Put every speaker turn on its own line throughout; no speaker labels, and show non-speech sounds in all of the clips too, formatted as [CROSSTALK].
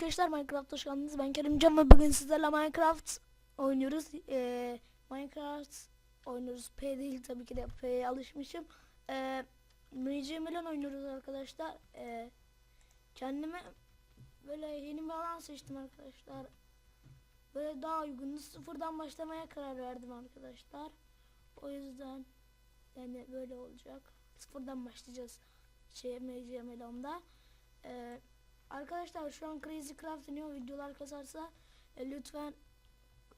Arkadaşlar Minecraft hoş geldiniz. Ben Kerimcan ve bugün sizlerle Minecraft oynuyoruz. Ee, Minecraft oynuyoruz. P değil tabii ki de P'ye alışmışım. Ee, Milan oynuyoruz arkadaşlar. Ee, kendime böyle yeni bir alan seçtim arkadaşlar. Böyle daha uygun sıfırdan başlamaya karar verdim arkadaşlar. O yüzden yani böyle olacak. Sıfırdan başlayacağız. Şey MC Milan'da. Ee, Arkadaşlar şu an Crazy Craft iniyor videolar kasarsa e, lütfen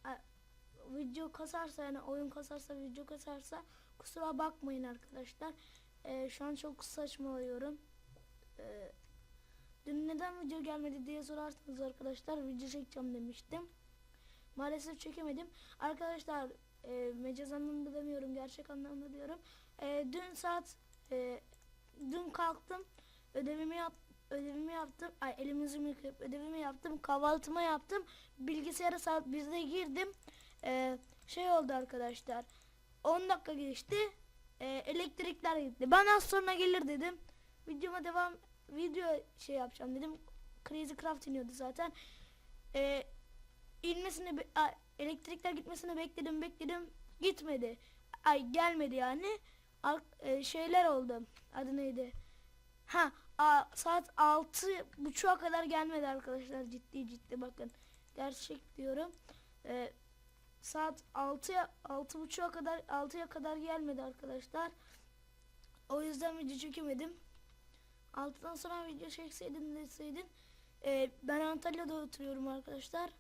e, video kasarsa yani oyun kasarsa video kasarsa kusura bakmayın arkadaşlar. E, şu an çok saçmalıyorum. E, dün neden video gelmedi diye sorarsanız arkadaşlar video çekeceğim demiştim. Maalesef çekemedim. Arkadaşlar e, mecaz anlamda demiyorum gerçek anlamda diyorum. E, dün saat e, dün kalktım ödevimi yaptım ödevimi yaptım. Ay elimizi yıkayıp ödevimi yaptım. Kahvaltımı yaptım. Bilgisayara saat 1'de girdim. Ee, şey oldu arkadaşlar. 10 dakika geçti. Ee, elektrikler gitti. Ben az sonra gelir dedim. Videoma devam video şey yapacağım dedim. Crazy Craft iniyordu zaten. Ee, inmesini ay, elektrikler gitmesini bekledim bekledim. Gitmedi. Ay gelmedi yani. Al- e, şeyler oldu. Adı neydi? Ha a, saat altı buçuğa kadar gelmedi arkadaşlar. Ciddi ciddi bakın. Gerçek diyorum. Ee, saat altıya altı buçuğa kadar altıya kadar gelmedi arkadaşlar. O yüzden video çekemedim. Altıdan sonra video çekseydim deseydin Ee, ben Antalya'da oturuyorum arkadaşlar.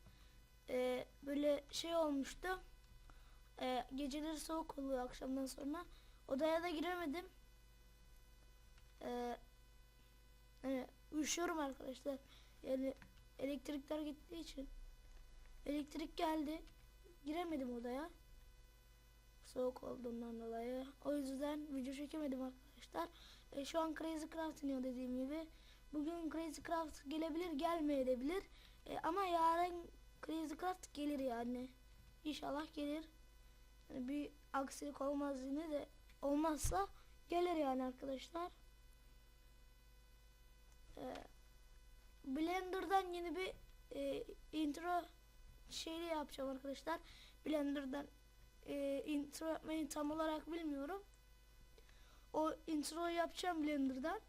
Ee, böyle şey olmuştu. Ee, geceleri soğuk oluyor akşamdan sonra. Odaya da giremedim. Ee, yani üşüyorum arkadaşlar. Yani elektrikler gittiği için. Elektrik geldi. Giremedim odaya. Soğuk olduğundan dolayı. O yüzden video çekemedim arkadaşlar. E, şu an Crazy Craft iniyor dediğim gibi. Bugün Crazy Craft gelebilir gelmeyebilir. E, ama yarın Crazy Craft gelir yani. İnşallah gelir. Yani bir aksilik olmaz yine de olmazsa gelir yani arkadaşlar. Ee, Blender'dan yeni bir e, intro şeyi yapacağım arkadaşlar. Blender'dan e, intro yapmayı tam olarak bilmiyorum. O introyu yapacağım Blender'dan.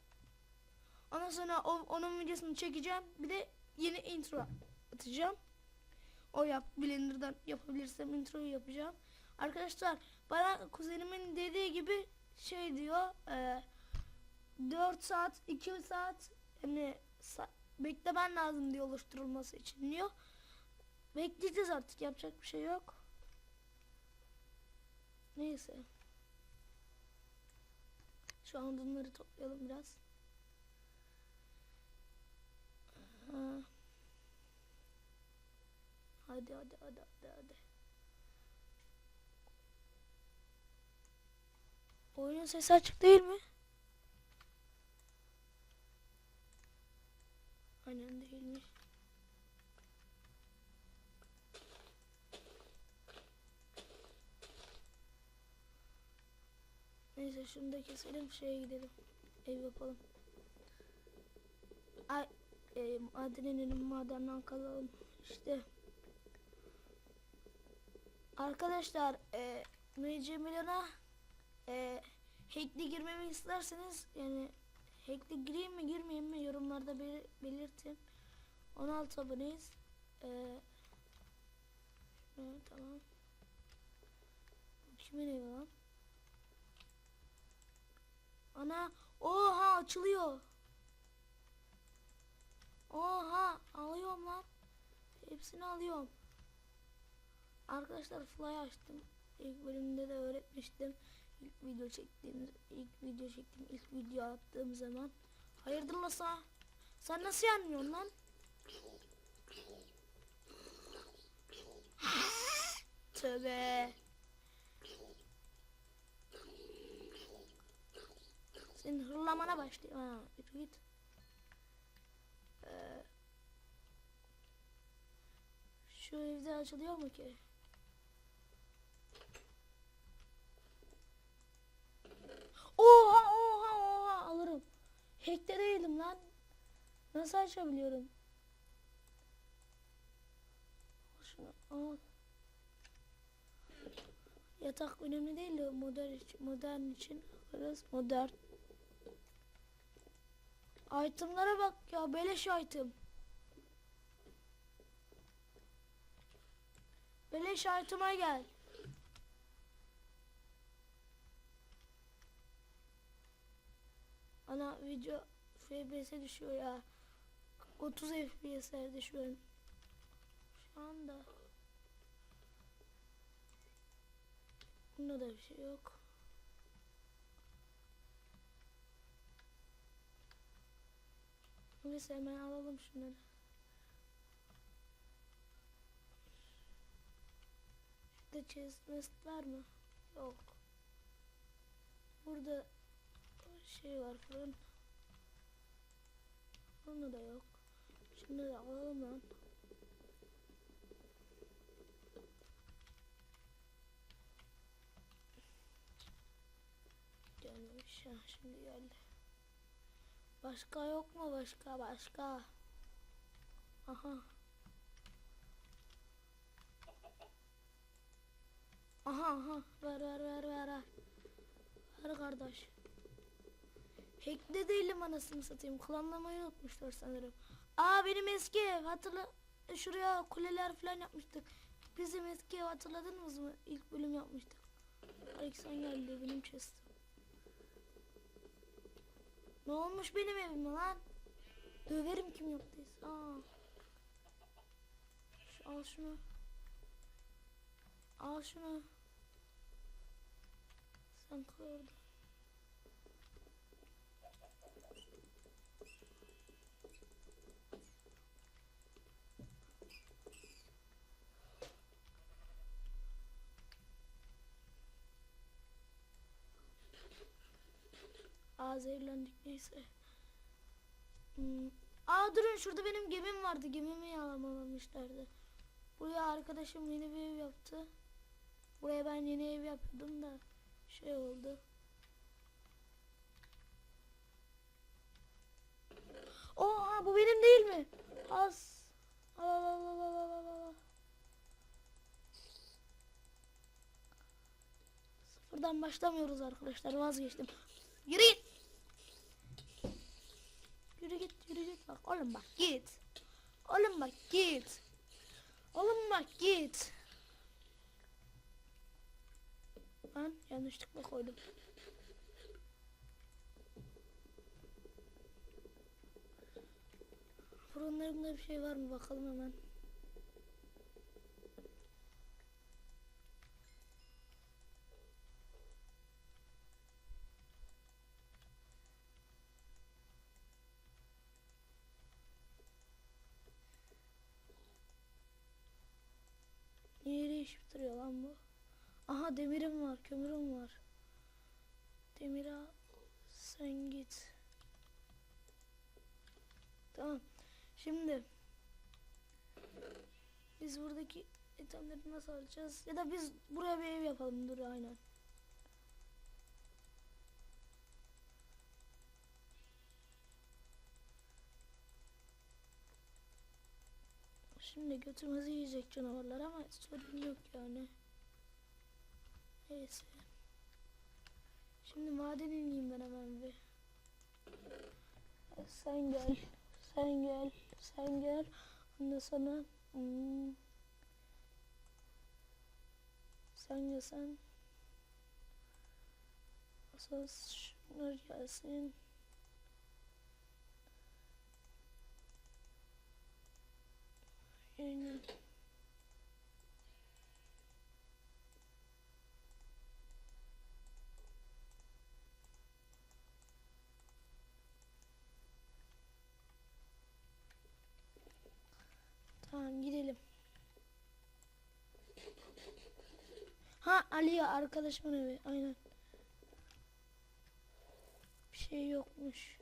Ondan sonra o, onun videosunu çekeceğim. Bir de yeni intro atacağım. O yap Blender'dan yapabilirsem introyu yapacağım. Arkadaşlar bana kuzenimin dediği gibi şey diyor. E, 4 saat 2 saat yani sa- beklemen lazım diye oluşturulması için diyor. Bekleyeceğiz artık yapacak bir şey yok. Neyse. Şu an bunları toplayalım biraz. Ha. Hadi hadi hadi hadi hadi. Oyunun sesi açık değil mi? Aynen değilmiş. Neyse şunu da keselim şeye gidelim. Ev yapalım. Ay e, madenenin madenden kalalım. İşte. Arkadaşlar e, MC Milan'a e, hackli girmemi isterseniz yani hackli gireyim mi girmeyeyim mi yorumlarda bel belirtin. 16 aboneyiz. Ee, şöyle, tamam. Bu kimin evi lan? Ana oha açılıyor. Oha alıyorum lan. Hepsini alıyorum. Arkadaşlar fly açtım. İlk bölümde de öğretmiştim. İlk video çektiğim ilk video çektiğim ilk video attığım zaman. Hayırdır sana? Sen nasıl yanmıyorsun lan? [LAUGHS] Tövbe. Senin hırlamana başlıyor. Ha, yürü git. Ee, şu evde açılıyor mu ki? Erkekte değilim lan. Nasıl açabiliyorum? Şunu al. Yatak önemli değil de modern için, modern için. Modern. Itemlara bak ya beleş item. Beleş item'a gel. Ana video FPS düşüyor ya. 30 FPS'lerde şu an. Şu anda. Bunda da bir şey yok. Neyse hemen alalım şunları. Şurada chest var mı? Yok. Burada şey var fırın. Bunda da yok. Şunları alalım lan. Gelmemiş ya şimdi geldi. Başka yok mu başka başka? Aha. Aha aha ver ver ver ver ver. Ver kardeş. Hack'te değilim anasını satayım. Klanlamayı unutmuşlar sanırım. Aa benim eski ev hatırla. Şuraya kuleler falan yapmıştık. Bizim eski ev hatırladınız mı? İlk bölüm yapmıştık. Alexan geldi benim chest'im. Ne olmuş benim evime lan? Döverim kim yaptıysa. Aa. Şu, al şunu. Al şunu. Sen koy. Aa zehirlendik neyse. Hmm. Aa durun şurada benim gemim vardı. Gemimi yağlamamışlardı. Buraya arkadaşım yeni bir ev yaptı. Buraya ben yeni ev yapıyordum da şey oldu. Oha bu benim değil mi? Az. Al al al al al al al. Sıfırdan başlamıyoruz arkadaşlar vazgeçtim. Yürü git. Yürü git yürü git bak oğlum bak git. Oğlum bak git. Oğlum bak git. Ben yanlışlıkla koydum. Fırınlarımda bir şey var mı bakalım hemen. Değişip duruyor lan bu? Aha demirim var, kömürüm var. Demir al, sen git. Tamam. Şimdi biz buradaki itemleri nasıl alacağız? Ya da biz buraya bir ev yapalım. Dur aynen. Şimdi götümüzü yiyecek canavarlar ama sorun yok yani. Neyse. Şimdi maden ineyim ben hemen bir. Sen gel. [LAUGHS] Sen gel. Sen gel. Ondan sonra hmm, sen gel sen. Asas şunlar gelsin. Tamam gidelim. Ha Ali arkadaşımın evi aynen. Bir şey yokmuş.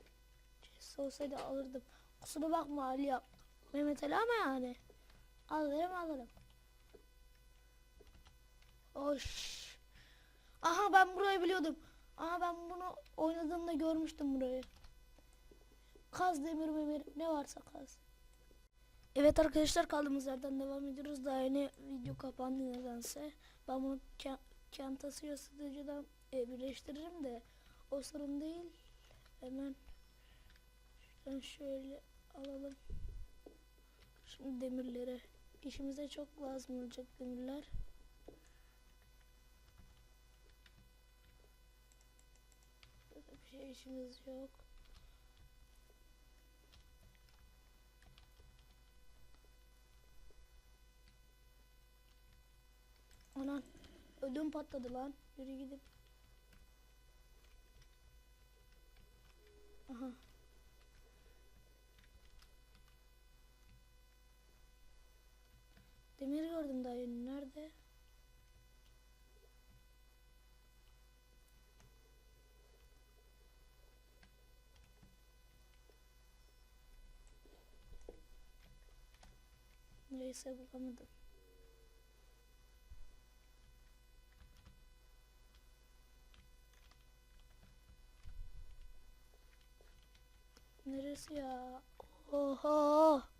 Chest olsaydı alırdım. Kusura bakma Ali. Mehmet Ali ama yani. Alırım alırım. Oş. Aha ben burayı biliyordum. Aha ben bunu oynadığımda görmüştüm burayı. Kaz demir memir ne varsa kaz. Evet arkadaşlar kaldığımız yerden devam ediyoruz. Daha yeni video kapandı nedense. Ben bunu Camtasia Studio'dan e, birleştiririm de o sorun değil. Hemen şuradan şöyle alalım. Şimdi demirleri. İşimize çok lazım olacak. Burada bir şey işimiz yok. Anan ödüm patladı lan. Yürü gidip. Aha. Demir gördüm daha yeni. Nerede? Neyse bulamadım. Neresi ya? Oha!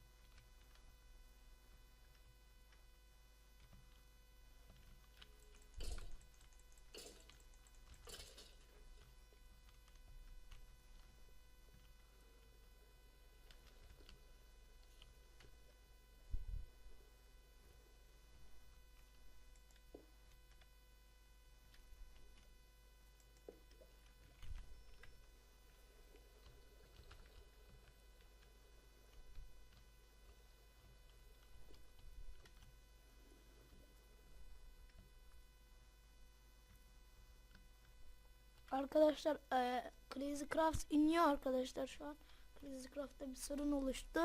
Arkadaşlar e, Crazy Craft iniyor arkadaşlar şu an. Crazy Craft'ta bir sorun oluştu.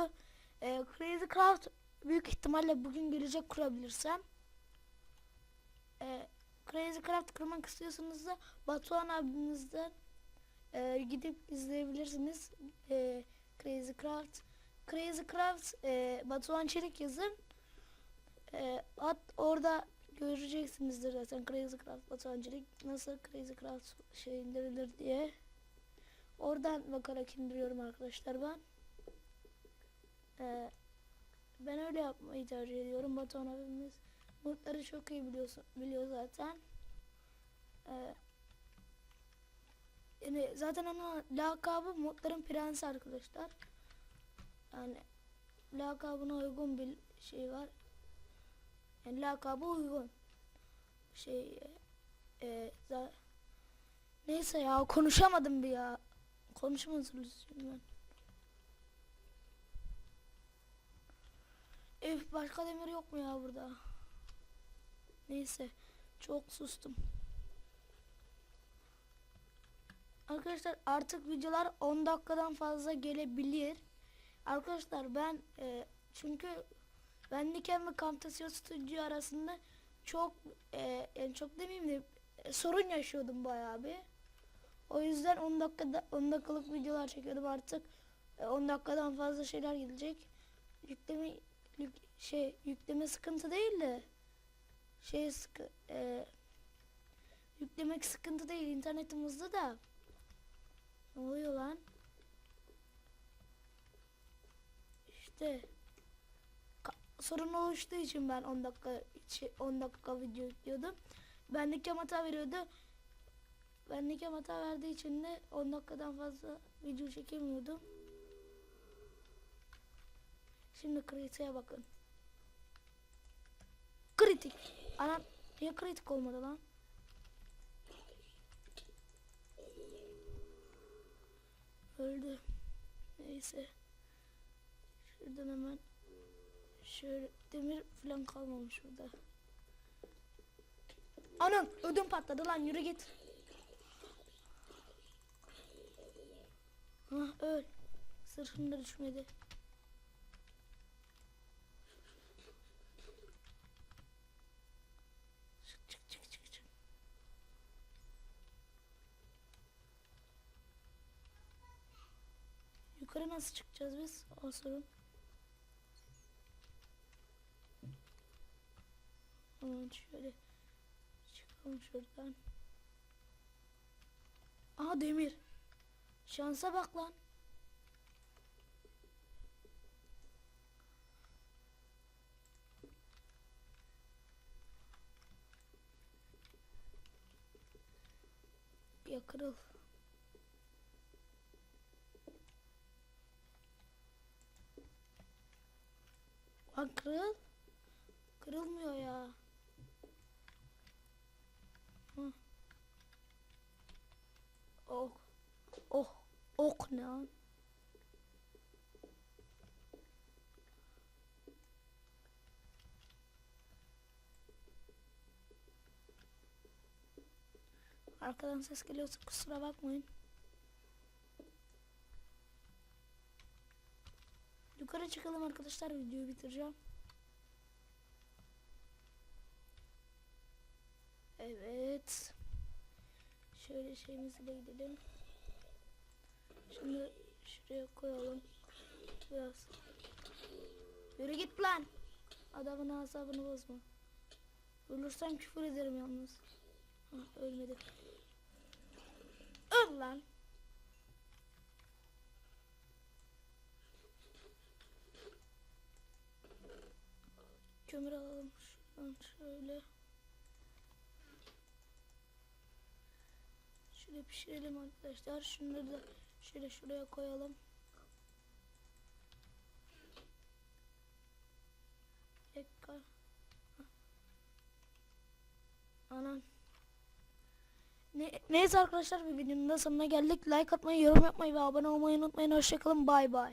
E, Crazy Craft büyük ihtimalle bugün gelecek kurabilirsem. E, Crazy Craft kurmak istiyorsanız da Batuhan abimizden e, gidip izleyebilirsiniz. E, Crazy Craft. Crazy Craft e, Batuhan Çelik yazın. E, at orada göreceksinizdir zaten Crazy Craft Batuhancılık nasıl Crazy Craft şey indirilir diye. Oradan bakarak indiriyorum arkadaşlar ben. Ee, ben öyle yapmayı tercih ediyorum. Batuhan abimiz modları çok iyi biliyorsun, biliyor zaten. Ee, yani zaten onun lakabı modların prensi arkadaşlar. Yani lakabına uygun bir şey var. Yani lakabı uygun. Şey e, za- neyse ya konuşamadım bir ya. Hazırlıyorsun ben. Öf başka demir yok mu ya burada? Neyse çok sustum. Arkadaşlar artık videolar 10 dakikadan fazla gelebilir. Arkadaşlar ben e, çünkü Benliken ve Camtasia Studio arasında çok e, yani çok demeyeyim de e, sorun yaşıyordum bayağı bir. O yüzden 10 dakikada 10 dakikalık videolar çekiyordum artık. E, 10 dakikadan fazla şeyler gelecek. Yükleme yük, şey yükleme sıkıntı değil de şey sıkı e, yüklemek sıkıntı değil internetimizde de. Ne oluyor lan? İşte sorun oluştuğu için ben 10 dakika içi 10 dakika video yüklüyordum. Bendeki hata veriyordu. Bendeki hata verdiği için de 10 dakikadan fazla video çekemiyordum. Şimdi kritiğe bakın. Kritik. Ana niye kritik olmadı lan? Öldü. Neyse. Şuradan hemen Şöyle demir falan kalmamış burada. Anam ödüm patladı lan yürü git. Hah öl. Sırfım da düşmedi. Yukarı nasıl çıkacağız biz? O sorun. Aman şöyle çıkalım şuradan. Aha demir. Şansa bak lan. Ya kırıl. Lan kırıl. Kırılmıyor ya. Hı. Oh. Oh. Ok ne lan? Arkadan ses geliyorsa kusura bakmayın. Yukarı çıkalım arkadaşlar videoyu bitireceğim. Evet. Şöyle şeyimizle gidelim. Şimdi şuraya koyalım. Biraz. Yürü git lan. Adamın asabını bozma. Ölürsen küfür ederim yalnız. Ha, ölmedi. Öl lan. Kömür alalım şuradan şöyle. Şöyle pişirelim arkadaşlar. Şunları da şöyle şuraya koyalım. Hah. Anam. Ne, neyse arkadaşlar bir videonun da sonuna geldik. Like atmayı, yorum yapmayı ve abone olmayı unutmayın. Hoşçakalın. Bay bay.